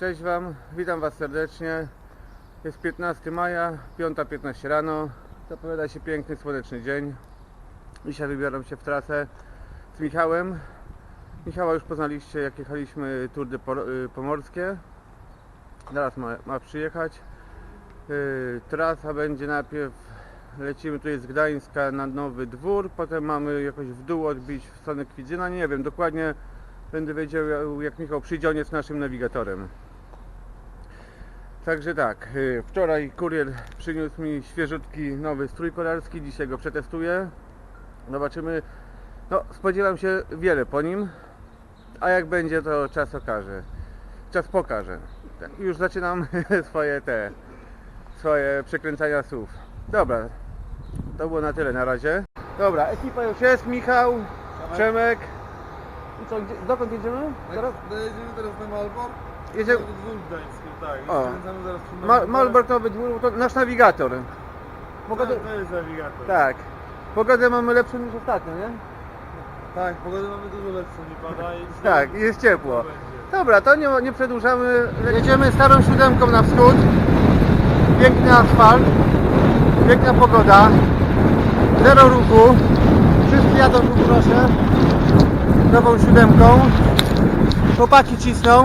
Cześć Wam, witam Was serdecznie. Jest 15 maja, 5.15 rano. Zapowiada się piękny, słoneczny dzień. Dzisiaj wybieram się w trasę z Michałem. Michała już poznaliście, jak jechaliśmy Tour de Por- y, Pomorskie. Teraz ma, ma przyjechać. Yy, Trasa będzie najpierw, lecimy tu z Gdańska na Nowy Dwór, potem mamy jakoś w dół odbić w stronę Kwidzyna. Nie wiem, dokładnie będę wiedział jak Michał przyjdzie, on jest naszym nawigatorem. Także tak, y, wczoraj kurier przyniósł mi świeżutki nowy strój kolarski, dzisiaj go przetestuję. Zobaczymy. No, spodziewam się wiele po nim, a jak będzie to czas okaże. Czas pokaże. Tak, już zaczynam swoje te swoje przekręcania słów. Dobra, to było na tyle na razie. Dobra, ekipa już jest, Michał, Przemek. I co, gdzie, dokąd jedziemy? Teraz? Dojedziemy teraz na Malbork. Jedziemy, gdański, tak. I O. skręcamy zaraz przy Ma, Malborku. Malborkowy dwór, to nasz nawigator. Tak, Pogodę, to jest nawigator. tak. Pogodę mamy lepszą niż ostatnio, nie? Tak, pogodę mamy dużo lepszą, nie pada i Tak, i jest ciepło. Dobra, to nie, nie przedłużamy. Jedziemy starą siódemką na wschód. Piękny asfalt. Piękna pogoda. Zero ruchu. Wszyscy jadą tu proszę. Nową siódemką. Chłopaki cisną.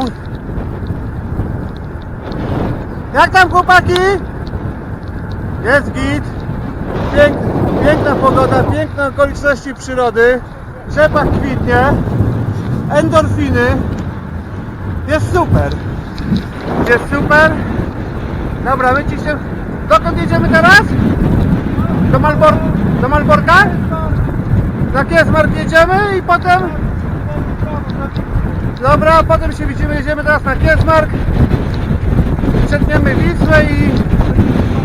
Jak tam chłopaki? Jest git. Pięk, piękna pogoda, piękne okoliczności przyrody. Rzepak kwitnie. Endorfiny. Jest super. Jest super. Dobra, my ciśniemy. Dokąd jedziemy teraz? Do, Malbor do Malborka? Na Kiesmark jedziemy i potem... Dobra, potem się widzimy, jedziemy teraz na Kiesmark. Przetniemy Wisłę i,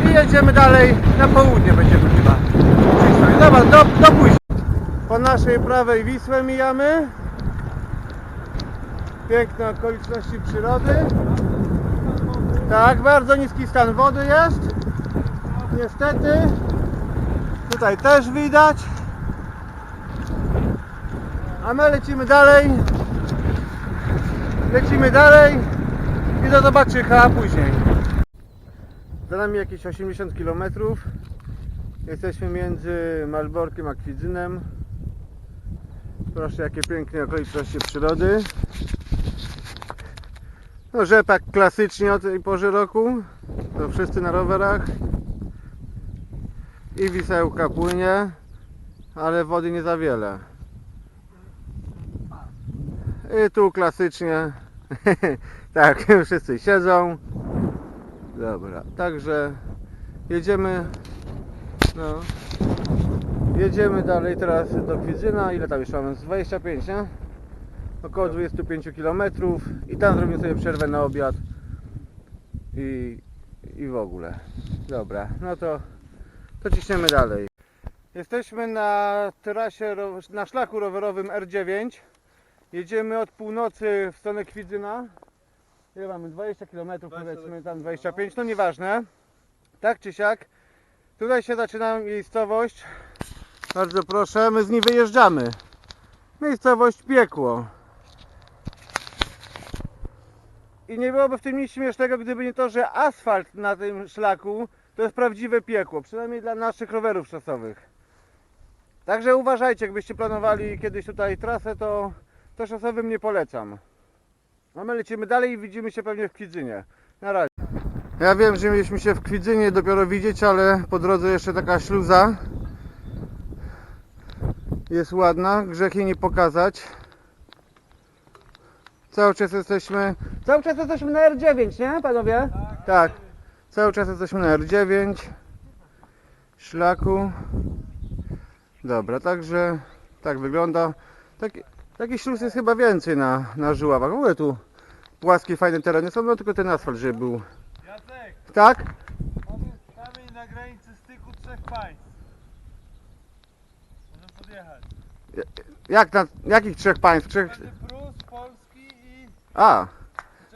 i jedziemy dalej. Na południe będziemy chyba. Dobra, do, do później. Po naszej prawej Wisłę mijamy. Piękne okoliczności przyrody. Tak, bardzo niski stan wody jest. Niestety. Tutaj też widać. A my lecimy dalej. Lecimy dalej i do zobaczycha później. Za nami jakieś 80 km. Jesteśmy między Malborkiem a Kwidzynem. Proszę, jakie piękne okoliczności przyrody. No, rzepak klasycznie o tej porze roku. To wszyscy na rowerach. I wisełka płynie, ale wody nie za wiele. I tu klasycznie. tak, wszyscy siedzą. Dobra, także jedziemy. No. Jedziemy dalej teraz do Kwidzyna. Ile tam jeszcze mamy? Z 25, nie? Około 25 km i tam zrobimy sobie przerwę na obiad i, i w ogóle. Dobra, no to, to ciśniemy dalej. Jesteśmy na trasie, na szlaku rowerowym R9. Jedziemy od północy w stronę Kwidzyna. Ile mamy? 20 km powiedzmy, tam 25, no nieważne. Tak czy siak. Tutaj się zaczyna miejscowość. Bardzo proszę, my z niej wyjeżdżamy. Miejscowość Piekło. I nie byłoby w tym nic śmiesznego, gdyby nie to, że asfalt na tym szlaku to jest prawdziwe piekło, przynajmniej dla naszych rowerów szosowych. Także uważajcie, jakbyście planowali kiedyś tutaj trasę, to, to szosowym nie polecam. A my lecimy dalej i widzimy się pewnie w Kwidzynie. Na razie. Ja wiem, że mieliśmy się w Kwidzynie dopiero widzieć, ale po drodze jeszcze taka śluza. Jest ładna, grzech jej nie pokazać. Cały czas jesteśmy. Cały czas jesteśmy na R9, nie panowie? Tak. Cały czas jesteśmy na R9. Szlaku. Dobra, także tak wygląda. Taki, taki śluz jest chyba więcej na, na żuławach. W ogóle tu płaskie, fajne tereny są, no tylko ten asfalt, żeby był. Jacek, Tak? mamy, na granicy styku trzech państw. Możemy podjechać. Jak na jakich trzech państw? Trzech. Prus, Polski i... A,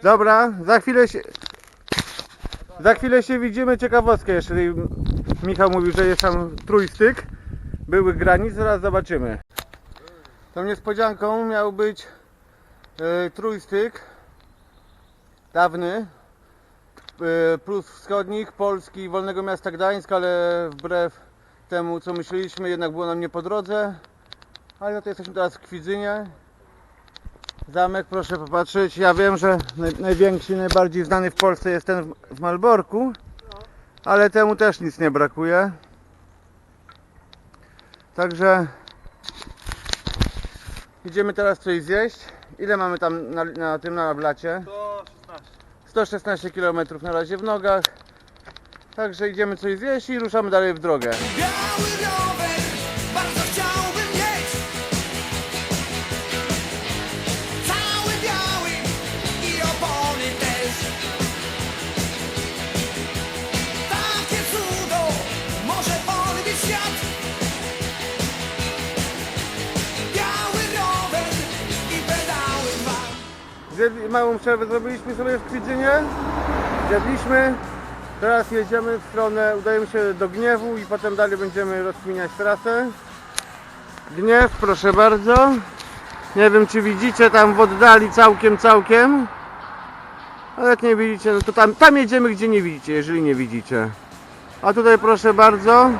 dobra, za chwilę się. Za chwilę się widzimy. Ciekawostkę jeszcze. Michał mówił, że jest tam trójstyk byłych granic, zaraz zobaczymy. Tą niespodzianką miał być e, trójstyk dawny, y, plus wschodnich, Polski, Wolnego Miasta Gdańsk, ale wbrew temu co myśleliśmy jednak było nam nie po drodze. Ale no to jesteśmy teraz w Kwidzynie. Zamek, proszę popatrzeć. Ja wiem, że naj, największy, najbardziej znany w Polsce jest ten w, w Malborku, ale temu też nic nie brakuje. Także idziemy teraz coś zjeść. Ile mamy tam na, na tym na blacie? 116. 116 km na razie w nogach. Także idziemy coś zjeść i ruszamy dalej w drogę. Biały Zjedli, małą przerwę zrobiliśmy sobie w Kwidzynie. Zjedliśmy. Teraz jedziemy w stronę, udajemy się do Gniewu i potem dalej będziemy rozkminiać trasę. Gniew, proszę bardzo. Nie wiem czy widzicie tam w oddali całkiem, całkiem. Ale jak nie widzicie, no to tam, tam jedziemy gdzie nie widzicie, jeżeli nie widzicie. A tutaj proszę bardzo.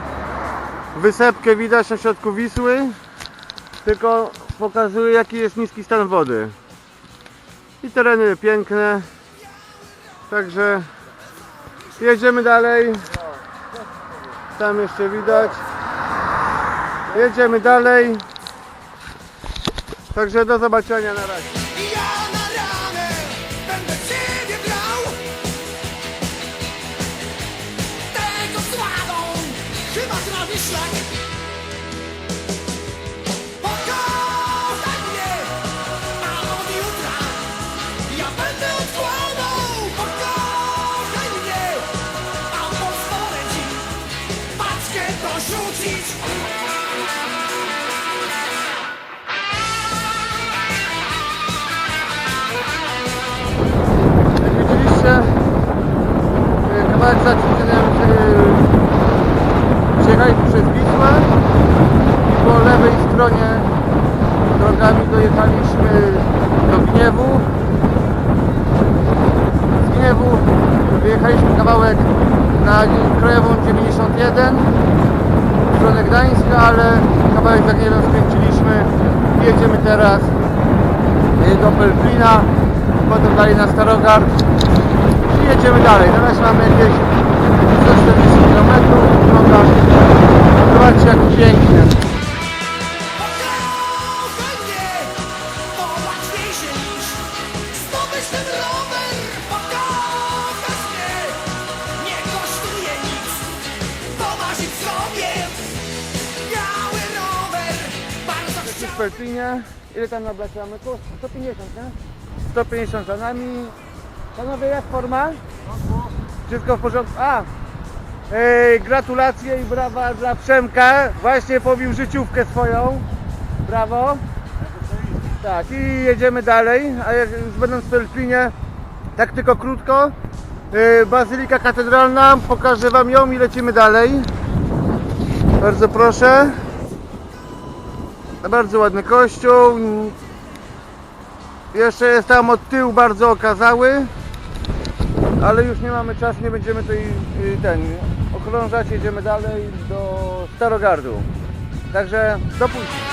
Wysepkę widać na środku Wisły. Tylko pokazuje jaki jest niski stan wody. I tereny piękne. Także jedziemy dalej. Tam jeszcze widać. Jedziemy dalej. Także do zobaczenia na razie. Ja na e, kawałek za Kwidzynem e, przejechaliśmy przez Wisłę i po lewej stronie drogami dojechaliśmy do Gniewu. Z Gniewu wyjechaliśmy kawałek na krajową 91 w stronę Gdańska, ale kawałek za Gniewem skręciliśmy jedziemy teraz do Pelplina, potem dalej na Starogard jedziemy dalej. Razie mamy jakieś 140 km droga. Zobaczcie jak pięknie. Pokochaj mnie, to łatwiejsze niż zdobyć ten rower. Pokochasz mnie, nie kosztuje nic, pomarzyć sobie. Biały rower, bardzo W chciałbym. Pelplinie, ile tam nablacamy? Koło 150, nie? 150 za nami. Panowie, jak forma? Wszystko w porządku? A! Gratulacje i brawa dla Przemka. Właśnie pobił życiówkę swoją. Brawo. Tak, i jedziemy dalej. A jak już będąc w Pelplinie, tak tylko krótko. Bazylika Katedralna, pokażę Wam ją i lecimy dalej. Bardzo proszę. Bardzo ładny kościół. Jeszcze jest tam od tyłu bardzo okazały. Ale już nie mamy czasu, nie będziemy tutaj y, ten okrążać, jedziemy dalej do Starogardu. Także do później.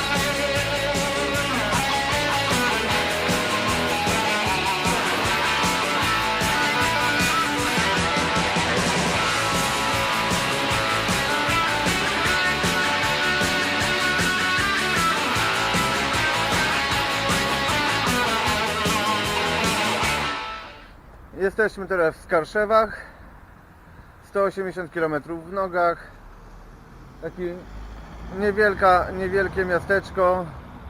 Jesteśmy teraz w Skarszewach. 180 km w nogach. Taki niewielka, niewielkie miasteczko.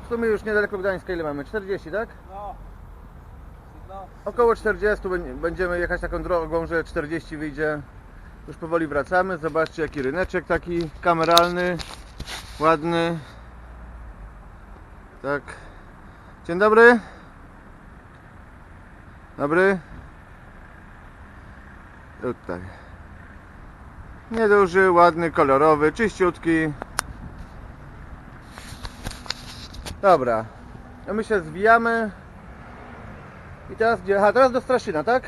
W sumie już niedaleko Gdańska ile mamy? 40, tak? No. No. Około 40 bę- będziemy jechać taką drogą, że 40 wyjdzie. Już powoli wracamy. Zobaczcie jaki ryneczek taki kameralny, ładny. Tak. Dzień dobry. Dobry. Tutaj. Nieduży, ładny, kolorowy, czyściutki. Dobra. A my się zwijamy. I teraz gdzie? Aha, teraz do Straszyna, tak?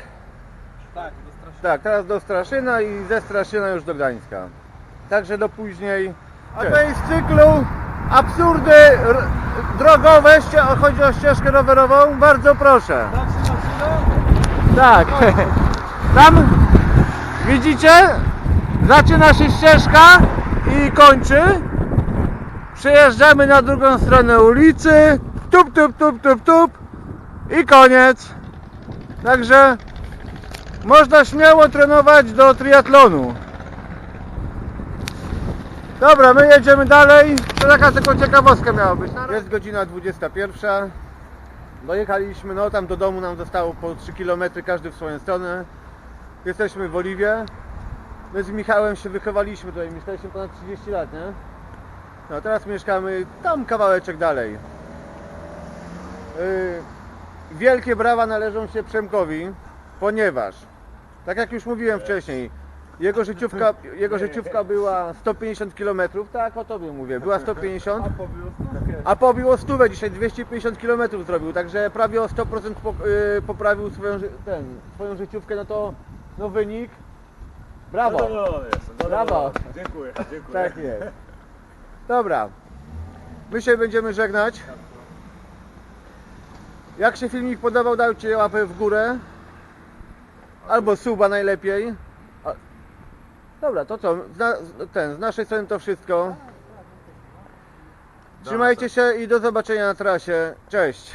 Tak, do strasznego. Tak, teraz do Straszyna i ze Straszyna już do Gdańska. Także do później. A to jest z cyklu absurdy drogowe, chodzi o ścieżkę rowerową. Bardzo proszę. Tak. Tam widzicie? Zaczyna się ścieżka i kończy. Przejeżdżamy na drugą stronę ulicy. Tup, tup, tup, tup, tup. I koniec. Także można śmiało trenować do triatlonu. Dobra, my jedziemy dalej. To taka tylko ciekawostka miała być. Jest godzina 21. Dojechaliśmy, no tam do domu nam zostało po 3 km każdy w swoją stronę. Jesteśmy w Oliwie. My z Michałem się wychowaliśmy tutaj, mieszkaliśmy ponad 30 lat, nie? No teraz mieszkamy tam kawałeczek dalej. Yy, wielkie brawa należą się Przemkowi, ponieważ, tak jak już mówiłem wcześniej, jego życiówka, jego życiówka była 150 km, tak o tobie mówię, była 150. A pobił o stówę, dzisiaj 250 km zrobił, także prawie o 100% po, y, poprawił swoją, ten, swoją życiówkę, no to no wynik. Brawo! Zadowolony jestem. Brawo. zadowolony. Dziękuję, dziękuję. Tak jest. Dobra, my się będziemy żegnać. Jak się filmik podobał, dajcie łapę w górę. Albo suba najlepiej. A- Dobra, to co? Z, na, z- ten, z naszej strony to wszystko. Trzymajcie się i do zobaczenia na trasie. Cześć!